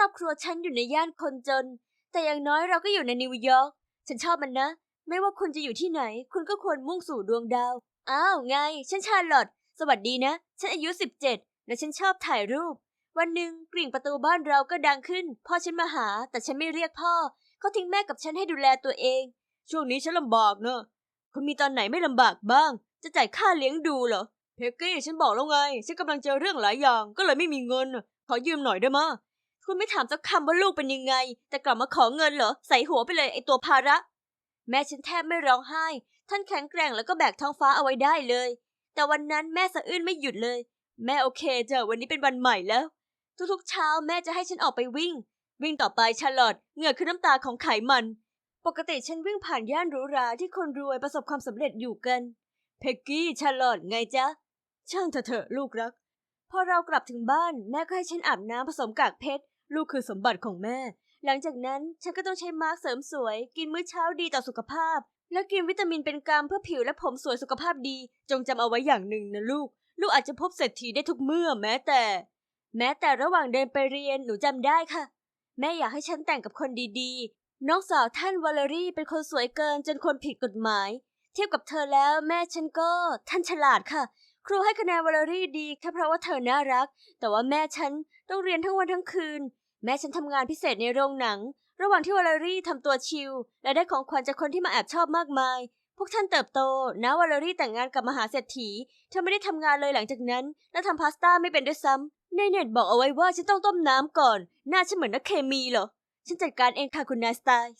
รอบครัวฉันอยู่ในย่านคนจน แต่อย่างน้อยเราก็อยู่ในนิวยอร์ก ฉันชอบมันนะ ไม่ว่าคุณจะอยู่ที่ไหน คุณก็ควรมุ่งสู่ดวงดาว อ้าวไง ฉันชาร์ลอตสวัสดีนะ ฉันอายุ 17 และฉันชอบถ่ายรูป วันหนึ่งกริ่งประตูบ้านเราก็ดังขึ้น พ่อฉันมาหา แต่ฉันไม่เรียกพ่อ เขาทิ้งแม่กับฉันให้ดูแลตัวเอง ช่วงนี้ฉันลำบากเนอะคุณมีตอนไหนไม่ลำบากบ้าง จะจ่ายค่าเลี้ยงดูเหรอ เพกกี้ฉันบอกแล้วไง ฉันกำลังเจอเรื่องหลายอย่าง ก็เลยไม่มีเงิน ขอยืมหน่อยได้มะ คุณไม่ถามสักคำว่าลูกเป็นยังไง แต่กลับมาขอเงินเหรอ ใส่หัวไปเลยไอตัวภาระ แม่ฉันแทบไม่ร้องไห้ ท่านแข็งแกร่งแล้วก็แบกท้องฟ้าเอาไว้ได้เลย แต่วันนั้นแม่สะอื้นไม่หยุดเลย แม่โอเคเจ้ะวันนี้เป็นวันใหม่แล้ว ทุกๆเช้าแม่จะให้ฉันออกไปวิ่ง วิ่งต่อไปชาร์ลอตเหงื่อคือน้ำตาของไขมัน ปกติฉันวิ่งผ่านย่านหรูหราที่คนรวยประสบความสำเร็จอยู่กันเพกกี้ชาร์ลอตไงจ๊ะช่างเถอะลูกรักพอเรากลับถึงบ้านแม่ก็ให้ฉันอาบน้ำผสมกากเพชร ลูกคือสมบัติของแม่ หลังจากนั้นฉันก็ต้องใช้มาร์กเสริมสวย กินมื้อเช้าดีต่อสุขภาพ และกินวิตามินเป็นกรรมเพื่อผิวและผมสวยสุขภาพดี จงจำเอาไว้อย่างหนึ่งนะลูก ลูกอาจจะพบเศรษฐีได้ทุกเมื่อแม้แต่ แม้แต่ระหว่างเดินไปเรียนหนูจำได้ค่ะ แม่อยากให้ฉันแต่งกับคนดีๆ น้องสาวท่านวาเลรี่เป็นคนสวยเกินจนคนผิดกฎหมาย เทียบกับเธอแล้วแม่ฉันก็ท่านฉลาดค่ะครูให้คะแนนวาเลรี่ดีแค่เพราะว่าเธอน่ารัก แต่ว่าแม่ฉันต้องเรียนทั้งวันทั้งคืน แม้ฉันทำงานพิเศษในโรงหนัง ระหว่างที่วาเลรี่ทำตัวชิล และได้ของขวัญจากคนที่มาแอบชอบมากมาย พวกท่านเติบโตนะวาเลรี่แต่งงานกับมหาเศรษฐีเธอไม่ได้ทำงานเลยหลังจากนั้น และทำพาสต้าไม่เป็นด้วยซ้ำในเน็ตบอกเอาไว้ว่าฉันต้องต้มน้ำก่อน หน้าฉันเหมือนนักเคมีเหรอ ฉันจัดการเองค่ะคุณนายสไตล์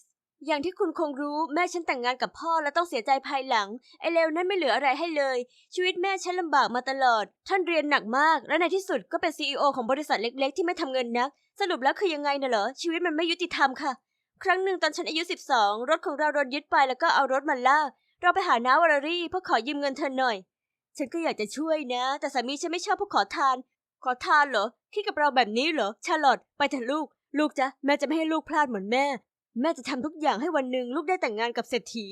อย่างที่คุณคงรู้แม่ฉันแต่งงานกับพ่อและต้องเสียใจภายหลัง ไอเลวนั้นไม่เหลืออะไรให้เลย ชีวิตแม่ฉันลำบากมาตลอด ท่านเรียนหนักมาก และในที่สุดก็เป็นซีอของบริษัทเล็ก ๆ ที่ไม่ทำเงินนัก สรุปแล้วคือยังไงน่ะเหรอ ชีวิตมันไม่ยุติธรรมค่ะ ครั้งหนึ่งตอนฉันอายุ 12 รถของเราโดนยึดไปแล้วก็เอารถมาลากเราไปหาน้าวารีเพื่อขอยืมเงินเธอหน่อย ฉันก็อยากจะช่วยนะ แต่สามีฉันไม่ชอบพวกขอทาน ขอทานเหรอคิดกับเราแบบนี้เหรอชาลอตไปเถอะลูก ลูกจ๊ะแม่จะไม่ให้ลูกพลาดเหมือนแม่ แม่จะทำทุกอย่างให้วันหนึ่งลูกได้แต่งงานกับเศรษฐี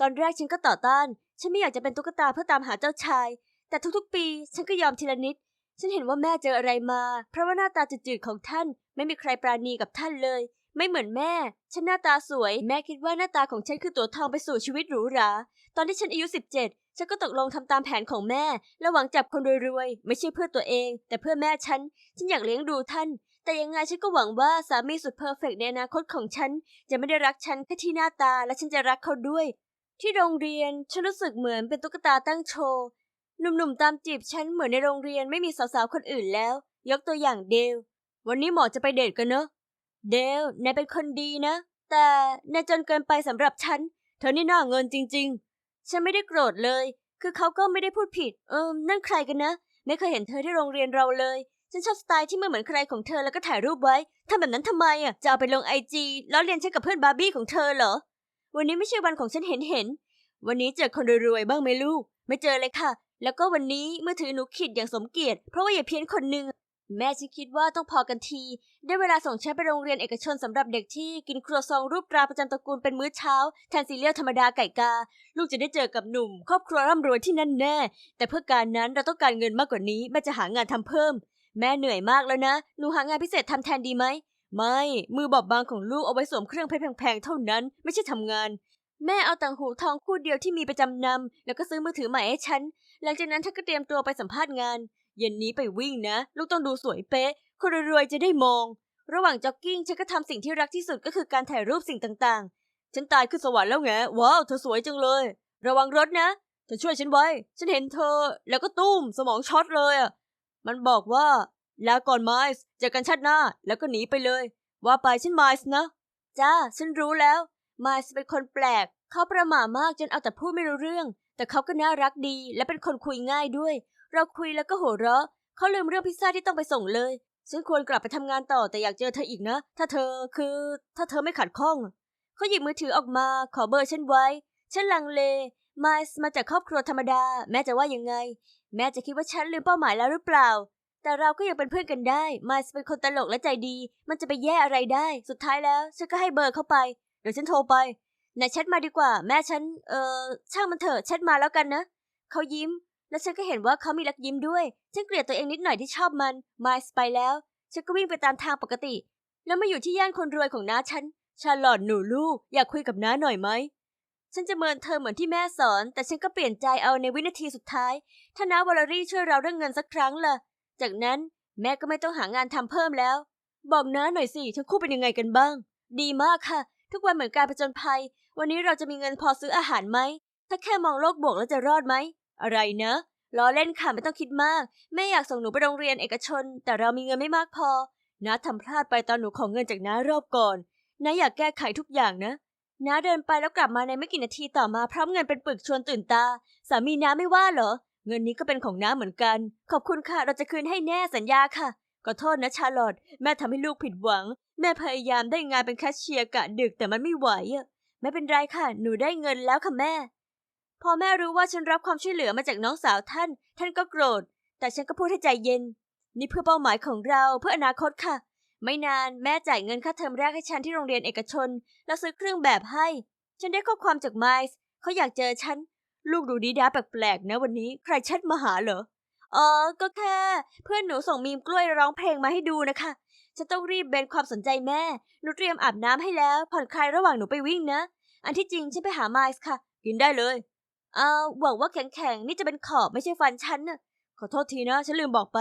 ตอนแรกฉันก็ต่อต้าน ฉันไม่อยากจะเป็นตุ๊กตาเพื่อตามหาเจ้าชาย แต่ทุกๆ ปีฉันก็ยอมทีละนิด ฉันเห็นว่าแม่เจออะไรมา เพราะว่าหน้าตาจืดๆของท่าน ไม่มีใครปราณีกับท่านเลย ไม่เหมือนแม่ ฉันหน้าตาสวย แม่คิดว่าหน้าตาของฉันคือตัวทองไปสู่ชีวิตหรูหรา ตอนที่ฉันอายุ 17 ฉันก็ตกลงทำตามแผนของแม่ และหวังจับคนรวยๆ ไม่ใช่เพื่อตัวเอง แต่เพื่อแม่ฉัน ฉันอยากเลี้ยงดูท่าน แต่ยังไงฉันก็หวังว่าสามีสุดเพอร์เฟกต์ในอนาคตของฉัน จะไม่ได้รักฉันแค่ที่หน้าตาและฉันจะรักเขาด้วย ที่โรงเรียนฉันรู้สึกเหมือนเป็นตุ๊กตาตั้งโชว์หนุ่มๆตามจีบฉันเหมือนในโรงเรียนไม่มีสาวๆคนอื่นแล้ว ยกตัวอย่างเดล วันนี้หมอจะไปเดทกันเนอะเดลนายเป็นคนดีนะ แต่นายจนเกินไปสำหรับฉัน เธอนี่น่าเงินจริง ๆ ฉันไม่ได้โกรธเลย คือเขาก็ไม่ได้พูดผิด เอิมนั่นใครกันนะ ไม่เคยเห็นเธอที่โรงเรียนเราเลย ฉันชอบสไตล์ที่ไม่เหมือนใครของเธอแล้วก็ถ่ายรูปไว้ทำแบบนั้นทำไมอะจะเอาไปลงไอจีล้อเลียนฉันกับเพื่อนบาร์บี้ของเธอเหรอ วันนี้ไม่ใช่วันของฉันเห็นเห็น วันนี้เจอคนรวยๆบ้างไหมลูก ไม่เจอเลยค่ะ แล้วก็วันนี้มือถือหนูขีดอย่างสมเกียรติเพราะว่าอย่าเพี้ยนคนหนึ่งแม่ฉันคิดว่าต้องพอกันที ได้เวลาส่งฉันไปโรงเรียนเอกชนสำหรับเด็กที่กินครัวซองรูปตราประจำตระกูลเป็นมื้อเช้าแทนซีเรียลธรรมดาไก่กา ลูกจะได้เจอกับหนุ่ม ครอบครัวร่ำรวยที่นั่นแน่ แต่เพื่อการนั้นเราต้องการเงินมากกว่านี้แม่จะหางานทำเพิ่ม แม่เหนื่อยมากแล้วนะ หนูหางานพิเศษทำแทนดีไหม ไม่ มือบอบบางของลูกเอาไว้สวมเครื่องเพชรแพงๆ เท่านั้น ไม่ใช่ทำงาน แม่เอาต่างหูทองคู่เดียวที่มีประจำนำแล้วก็ซื้อมือถือใหม่ให้ฉัน หลังจากนั้นท่านก็เตรียมตัวไปสัมภาษณ์งาน เย็นนี้ไปวิ่งนะ ลูกต้องดูสวยเป๊ะ คนรวยๆจะได้มอง ระหว่างจ็อกกิ้งฉันก็ทำสิ่งที่รักที่สุดก็คือการถ่ายรูปสิ่งต่างๆ ฉันตายขึ้นสวรรค์แล้วไง ว้าว เธอสวยจังเลย ระวังรถนะ เธอช่วยฉันไว้ ฉันเห็นเธอ แล้วก็ตุ้มสมองช็อตเลยอะ มันบอกว่าลาก่อนไมส์เจอกันชาติหน้าแล้วก็หนีไปเลย ว่าไปฉันไมส์นะ จ้า ฉันรู้แล้วไมส์เป็นคนแปลก เขาประหม่ามากจนเอาแต่พูดไม่รู้เรื่อง แต่เขาก็น่ารักดีและเป็นคนคุยง่ายด้วย เราคุยแล้วก็หัวเราะเขาลืมเรื่องพิซซ่าที่ต้องไปส่งเลย ฉันควรกลับไปทำงานต่อแต่อยากเจอเธออีกนะ ถ้าเธอคือ ถ้าเธอไม่ขัดข้องเขาหยิบมือถือออกมา ขอเบอร์ฉันไว้ ฉันลังเลไมส์มาจากครอบครัวธรรมดา แม่จะว่ายังไง แม่จะคิดว่าฉันลืมเป้าหมายแล้วหรือเปล่า แต่เราก็ยังเป็นเพื่อนกันได้ไมส์เป็นคนตลกและใจดี มันจะไปแย่อะไรได้ สุดท้ายแล้ว ฉันก็ให้เบอร์เข้าไป เดี๋ยวฉันโทรไปนายแชทมาดีกว่า แม่ฉัน เออช่างมันเถอะแชทมาแล้วกันนะ เขายิ้ม แล้วฉันก็เห็นว่าเขามีรักยิ้มด้วย ฉันเกลียดตัวเองนิดหน่อยที่ชอบมันไมส์ไปแล้ว ฉันก็วิ่งไปตามทางปกติ แล้วมาอยู่ที่ย่านคนรวยของน้าฉันชาลอตหนูลูก อยากคุยกับน้าหน่อยไหม ฉันจะเมินเธอเหมือนที่แม่สอน แต่ฉันก็เปลี่ยนใจเอาในวินาทีสุดท้าย ถ้านาวอลลอรี่ช่วยเราเรื่องเงินสักครั้งล่ะ จากนั้นแม่ก็ไม่ต้องหางานทำเพิ่มแล้ว บอกน้าหน่อยสิทั้งคู่เป็นยังไงกันบ้าง ดีมากค่ะ ทุกวันเหมือนการผจญภัย วันนี้เราจะมีเงินพอซื้ออาหารไหม ถ้าแค่มองโลกบวกแล้วจะรอดไหม อะไรนะล้อเล่นค่ะไม่ต้องคิดมาก แม่อยากส่งหนูไปโรงเรียนเอกชน แต่เรามีเงินไม่มากพอน้าทำพลาดไปตอนหนูของเงินจากน้ารอบก่อนน้าอยากแก้ไขทุกอย่างนะ น้าเดินไปแล้วกลับมาในไม่กี่นาทีต่อมาพร้อมเงินเป็นปึกชวนตื่นตา สามีน้าไม่ว่าเหรอ เงินนี้ก็เป็นของน้าเหมือนกัน ขอบคุณค่ะ เราจะคืนให้แน่สัญญาค่ะ ขอโทษนะชาลอตแม่ทำให้ลูกผิดหวัง แม่พยายามได้งานเป็นแคชเชียร์กะดึกแต่มันไม่ไหวอะไม่เป็นไรค่ะ หนูได้เงินแล้วค่ะแม่ พอแม่รู้ว่าฉันรับความช่วยเหลือมาจากน้องสาวท่าน ท่านก็โกรธ แต่ฉันก็พูดให้ใจเย็น นี่เพื่อเป้าหมายของเราเพื่ออนาคตค่ะ ไม่นานแม่จ่ายเงินค่าเทอมแรกให้ฉันที่โรงเรียนเอกชน แล้วซื้อเครื่องแบบให้ ฉันได้ข้อความจากไมซ์เขาอยากเจอฉัน ลูกดูดีด้าแปลกๆนะวันนี้ใครแชทมาหาเหรออ๋อก็แค่เพื่อนหนูส่งมีมกล้วยร้องเพลงมาให้ดูนะคะ ฉันต้องรีบเบนความสนใจแม่ หนูเตรียมอาบน้ำให้แล้ว ผ่อนคลายระหว่างหนูไปวิ่งนะ อันที่จริงฉันไปหาไมซ์ค่ะ กินได้เลยอ้าหวังว่าแข็งๆ นี่จะเป็นขอบไม่ใช่ฟันฉันน่ะขอโทษทีนะ ฉันลืมบอกไป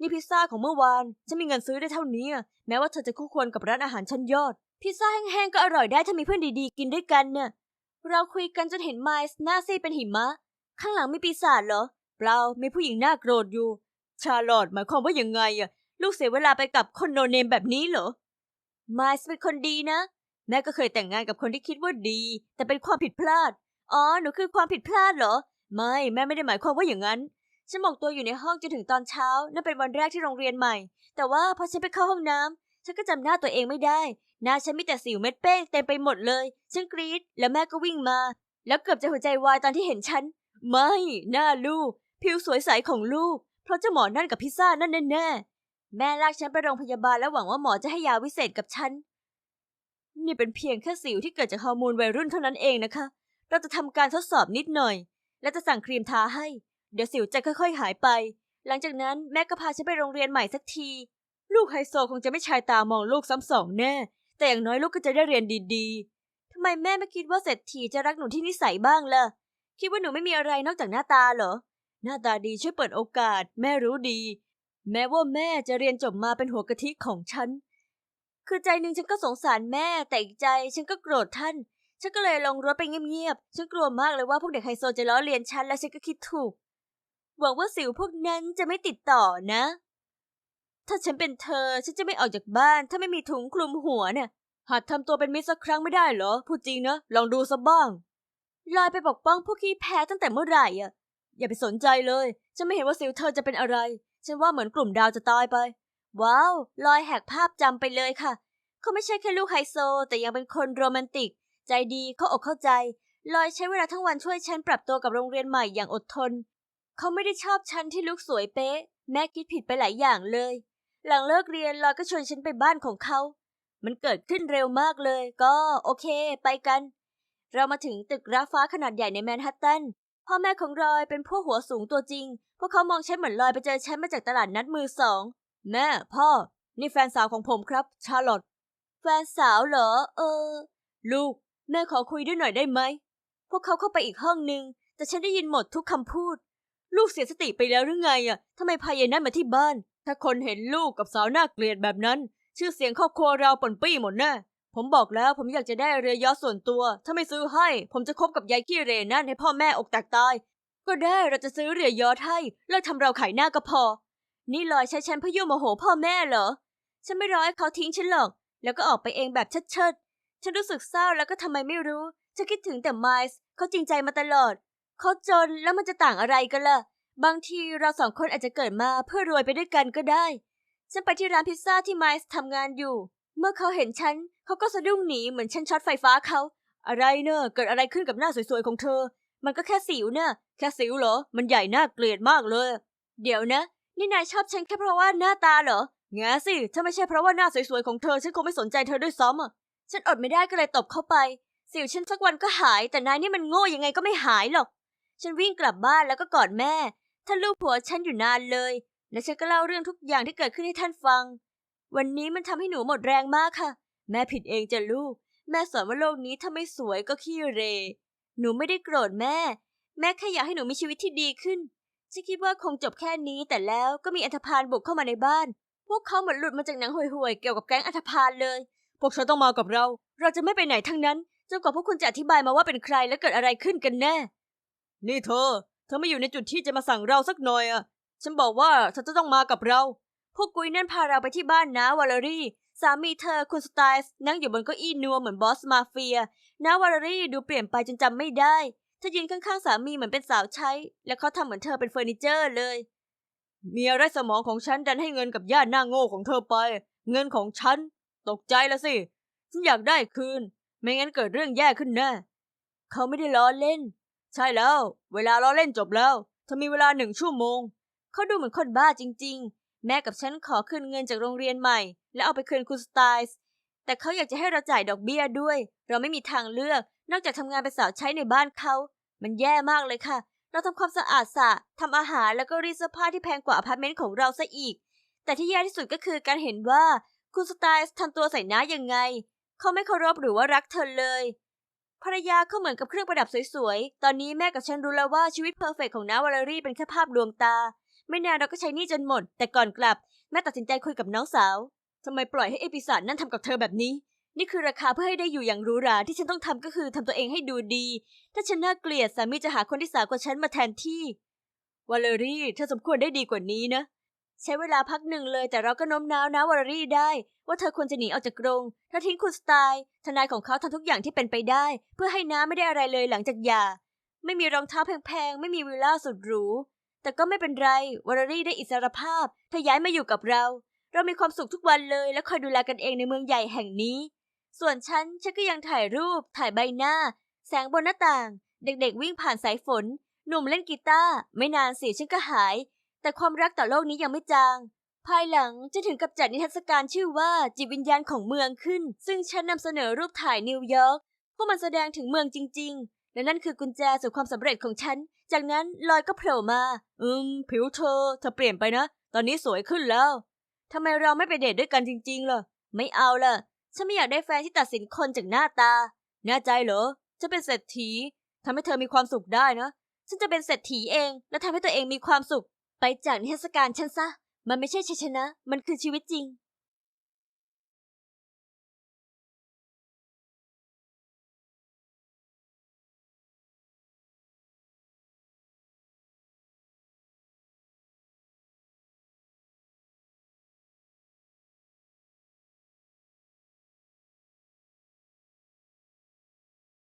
นี่พิซซ่าของเมื่อวานฉันมีเงินซื้อได้เท่านี้ แม้ว่าเธอจะคู่ควรกับร้านอาหารชั้นยอด พิซซ่าแห้งๆก็อร่อยได้ถ้ามีเพื่อนดีๆ กินด้วยกันน่ะเราคุยกันจนเห็นไมซ์หน้าซีดเป็นหิมะ ข้างหลังมีปีศาจเหรอ เปล่ามีผู้หญิงหน้าโกรธอยู่ ชาลอตหมายความว่ายังไงอะลูกเสียเวลาไปกับคนโนเนมแบบนี้เหรอไมซ์เป็นคนดีนะ แม่ก็เคยแต่งงานกับคนที่คิดว่าดี แต่เป็นความผิดพลาด อ๋อหนูคือความผิดพลาดเหรอ ไม่แม่ไม่ได้หมายความว่าอย่างนั้น ฉันหมกตัวอยู่ในห้องจนถึงตอนเช้า นั่นเป็นวันแรกที่โรงเรียนใหม่ แต่ว่าพอฉันไปเข้าห้องน้ำฉันก็จำหน้าตัวเองไม่ได้ หน้าฉันมีแต่สิวเม็ดเป้งเต็มไปหมดเลย ฉันกรี๊ดแล้วแม่ก็วิ่งมา แล้วเกือบจะหัวใจวายตอนที่เห็นฉัน ไม่ หน้าลูก ผิวสวยใสของลูก เพราะเจ้าหมอนั่นกับพิซซ่านั่นแน่ๆแม่ลากฉันไปโรงพยาบาลแล้วหวังว่าหมอจะให้ยาวิเศษกับฉัน นี่เป็นเพียงแค่สิวที่เกิดจากฮอร์โมนวัยรุ่นเท่านั้นเองนะคะ เราจะทำการทดสอบนิดหน่อย และจะสั่งครีมทาให้ เดี๋ยวสิวจะค่อยๆหายไป หลังจากนั้นแม่ก็พาฉันไปโรงเรียนใหม่สักที ลูกไฮโซคงจะไม่ชายตามองลูกซ้ำสองแน่ แต่อย่างน้อยลูกก็จะได้เรียนดีๆทำไมแม่ไม่คิดว่าเศรษฐีจะรักหนูที่นิสัยบ้างล่ะ คิดว่าหนูไม่มีอะไรนอกจากหน้าตาเหรอ หน้าตาดีช่วยเปิดโอกาส แม่รู้ดี แม้ว่าแม่จะเรียนจบมาเป็นหัวกะทิของฉัน คือใจหนึ่งฉันก็สงสารแม่ แต่อีกใจฉันก็โกรธท่าน ฉันก็เลยลงรถไปเงียบๆ ฉันกลัวมากเลยว่าพวกเด็กไฮโซจะล้อเลียนฉันและฉันก็คิดถูก หวังว่าสิวพวกนั้นจะไม่ติดต่อนะ ถ้าฉันเป็นเธอ ฉันจะไม่ออกจากบ้านถ้าไม่มีถุงคลุมหัวเนี่ย หัดทำตัวเป็นมิตรสักครั้งไม่ได้เหรอ พูดจริงนะ ลองดูซะบ้าง ลอยไปปกป้องพวกขี้แพ้ตั้งแต่เมื่อไหร่อะ อย่าไปสนใจเลย ฉันไม่เห็นว่าสิวเธอจะเป็นอะไร ฉันว่าเหมือนกลุ่มดาวจะตายไป ว้าว ลอยแหกภาพจำไปเลยค่ะ เขาไม่ใช่แค่ลูกไฮโซ แต่ยังเป็นคนโรแมนติก ใจดี เข้าอกเข้าใจลอยใช้เวลาทั้งวันช่วยฉันปรับตัวกับโรงเรียนใหม่อย่างอดทน เขาไม่ได้ชอบฉันที่ลุกสวยเป๊ะ แม่คิดผิดไปหลายอย่างเลย หลังเลิกเรียนลอยก็ชวนฉันไปบ้านของเขา มันเกิดขึ้นเร็วมากเลย ก็โอเค ไปกัน เรามาถึงตึกราฟ้าขนาดใหญ่ในแมนฮัตตันพ่อแม่ของรอยเป็นพวกหัวสูงตัวจริง พวกเขามองฉันเหมือนลอยไปเจอฉันมาจากตลาดนัดมือสอง แม่ พ่อ นี่แฟนสาวของผมครับ ชาร์ลอตแฟนสาวเหรอ เออ ลูก แม่ขอคุยด้วยหน่อยได้ไหม พวกเขาเข้าไปอีกห้องนึงแต่ฉันได้ยินหมดทุกคำพูด ลูกเสียสติไปแล้วหรือไงอะทำไมพายายนั่นมาที่บ้าน ถ้าคนเห็นลูกกับสาวน่าเกลียดแบบนั้น ชื่อเสียงครอบครัวเราป่นปี้หมดแน่ผมบอกแล้วผมอยากจะได้เรือยอส่วนตัว ถ้าไม่ซื้อให้ ผมจะคบกับยายขี้เรนั่นให้พ่อแม่อกแตกตาย ก็ได้เราจะซื้อเรือยอให้เลิกทำเราขายหน้าก็พอ นี่ลอยใช้ฉันพยั่วโมโหพ่อแม่เหรอ ฉันไม่รอให้เขาทิ้งฉันหรอก แล้วก็ออกไปเองแบบเชิดๆฉันรู้สึกเศร้าแล้วก็ทำไมไม่รู้ ฉันคิดถึงแต่ไมล์เขาจริงใจมาตลอด เขาจนแล้วมันจะต่างอะไรกันล่ะ บางทีเราสองคนอาจจะเกิดมาเพื่อรวยไปด้วยกันก็ได้ ฉันไปที่ร้านพิซซ่าที่ไมล์ทำงานอยู่ เมื่อเขาเห็นฉันเขาก็สะดุ้งหนีเหมือนฉันช็อตไฟฟ้าเขา อะไรเนอะเกิดอะไรขึ้นกับหน้าสวยๆของเธอ มันก็แค่สิวเนอะแค่สิวเหรอ มันใหญ่น่าเกลียดมากเลย เดี๋ยวนะ นี่นายชอบฉันแค่เพราะว่าหน้าตาเหรอแง่สิถ้าไม่ใช่เพราะว่าหน้าสวยๆของเธอฉันคงไม่สนใจเธอด้วยซ้ำอะฉันอดไม่ได้ก็เลยตบเข้าไป สิวฉันสักวันก็หาย แต่นายนี่มันโง่ยังไงก็ไม่หายหรอก ฉันวิ่งกลับบ้านแล้วก็กอดแม่ ท่านลูกผัวฉันอยู่นานเลย และฉันก็เล่าเรื่องทุกอย่างที่เกิดขึ้นให้ท่านฟัง วันนี้มันทำให้หนูหมดแรงมากค่ะ แม่ผิดเองจ้ะลูก แม่สอนว่าโลกนี้ถ้าไม่สวยก็ขี้เร หนูไม่ได้โกรธแม่ แม่แค่อยากให้หนูมีชีวิตที่ดีขึ้น ฉันคิดว่าคงจบแค่นี้ แต่แล้วก็มีอันธพาลบุกเข้ามาในบ้าน พวกเขาเหมือนหลุดมาจากหนังห่วยๆเกี่ยวกับแก๊งอันธพาลเลย พวกเขาต้องมากับเรา เราจะไม่ไปไหนทั้งนั้นจนกว่าพวกคุณจะอธิบายมาว่าเป็นใครและเกิดอะไรขึ้นกันแน่ นี่เธอ เธอไม่อยู่ในจุดที่จะมาสั่งเราสักหน่อยอะฉันบอกว่าเธอจะต้องมากับเรา พวกกุยนั่นพาเราไปที่บ้านนะวาเลรี่ สามีเธอคุณสไตล์นั่งอยู่บนเก้าอี้นัวเหมือนบอสมาเฟียนะวาเลรี่ดูเปลี่ยนไปจนจำไม่ได้เธอยืนข้างๆสามีเหมือนเป็นสาวใช้ และเขาทำเหมือนเธอเป็นเฟอร์นิเจอร์เลย เมียไร้สมองของฉันดันให้เงินกับญาติหน้าโง่ของเธอไป เงินของฉัน ตกใจแล้วสิ ฉันอยากได้คืน ไม่งั้นเกิดเรื่องแย่ขึ้นแน่เขาไม่ได้ล้อเล่น ใช่แล้ว เวลาล้อเล่นจบแล้วเธอมีเวลาหนึ่งชั่วโมง เขาดูเหมือนคนบ้าจริง ๆ แม่กับฉันขอคืนเงินจากโรงเรียนใหม่ แล้วเอาไปคืนคุณสไตล์แต่เขาอยากจะให้เราจ่ายดอกเบี้ยด้วย เราไม่มีทางเลือก นอกจากทำงานเป็นสาวใช้ในบ้านเขา มันแย่มากเลยค่ะ เราทำความสะอาดสะทำอาหารแล้วก็รีดเสื้อผ้าที่แพงกว่าอพาร์ตเมนต์ของเราซะอีก แต่ที่แย่ที่สุดก็คือการเห็นว่าคุณสไตล์ทำตัวใส่หน้ายังไง เขาไม่เคารพหรือว่ารักเธอเลย ภรรยาเขาเหมือนกับเครื่องประดับสวยๆ ตอนนี้แม่กับฉันรู้แล้วว่าชีวิตเพอร์เฟกของน้าวาลารี่เป็นแค่ภาพลวงตา ไม่นานเราก็ใช้นี้จนหมด แต่ก่อนกลับ แม่ตัดสินใจคุยกับน้องสาวทำไมปล่อยให้เอปิศาจนั่นทำกับเธอแบบนี้ นี่คือราคาเพื่อให้ได้อยู่อย่างหรูหราที่ฉันต้องทำก็คือทำตัวเองให้ดูดี ถ้าฉันน่าเกลียดสามีจะหาคนที่สาวกว่าฉันมาแทนที่วาเลอรี่เธอสมควรได้ดีกว่านี้นะ ใช้เวลาพักหนึ่งเลยแต่เราก็โน้มน้าวนะวารี่ได้ ว่าเธอควรจะหนีออกจากกรงถ้าทิ้งคุณสไตล์ทนายของเขาทำทุกอย่างที่เป็นไปได้ เพื่อให้น้าไม่ได้อะไรเลยหลังจากหย่า ไม่มีรองเท้าแพงๆ ไม่มีวิลล่าสุดหรู แต่ก็ไม่เป็นไรวารี่ได้อิสรภาพเธอย้ายมาอยู่กับเรา เรามีความสุขทุกวันเลย และคอยดูแลกันเองในเมืองใหญ่แห่งนี้ ส่วนฉันฉันก็ยังถ่ายรูป ถ่ายใบหน้า แสงบนหน้าต่าง เด็กๆ วิ่งผ่านสายฝน หนุ่มเล่นกีตาร์ไม่นานสิฉันก็หาย แต่ความรักต่อโลกนี้ยังไม่จาง ภายหลังจะถึงกับจัดนิทรรศการชื่อว่าจิตวิญญาณของเมืองขึ้น ซึ่งฉันนำเสนอรูปถ่ายนิวยอร์กพวกมันแสดงถึงเมืองจริง ๆ และนั่นคือกุญแจสู่ความสำเร็จของฉัน จากนั้นลอยก็โผล่มา อืม ผิวเธอเธอเปลี่ยนไปนะ ตอนนี้สวยขึ้นแล้วทำไมเราไม่ไปเดทด้วยกันจริงๆล่ะ ไม่เอาล่ะ ฉันไม่อยากได้แฟนที่ตัดสินคนจากหน้าตา แน่ใจเหรอ จะเป็นเศรษฐีทำให้เธอมีความสุขได้นะ ฉันจะเป็นเศรษฐีเอง และทำให้ตัวเองมีความสุข ไปจากนิทรรศการฉันซะ มันไม่ใช่ชัยชนะ มันคือชีวิตจริง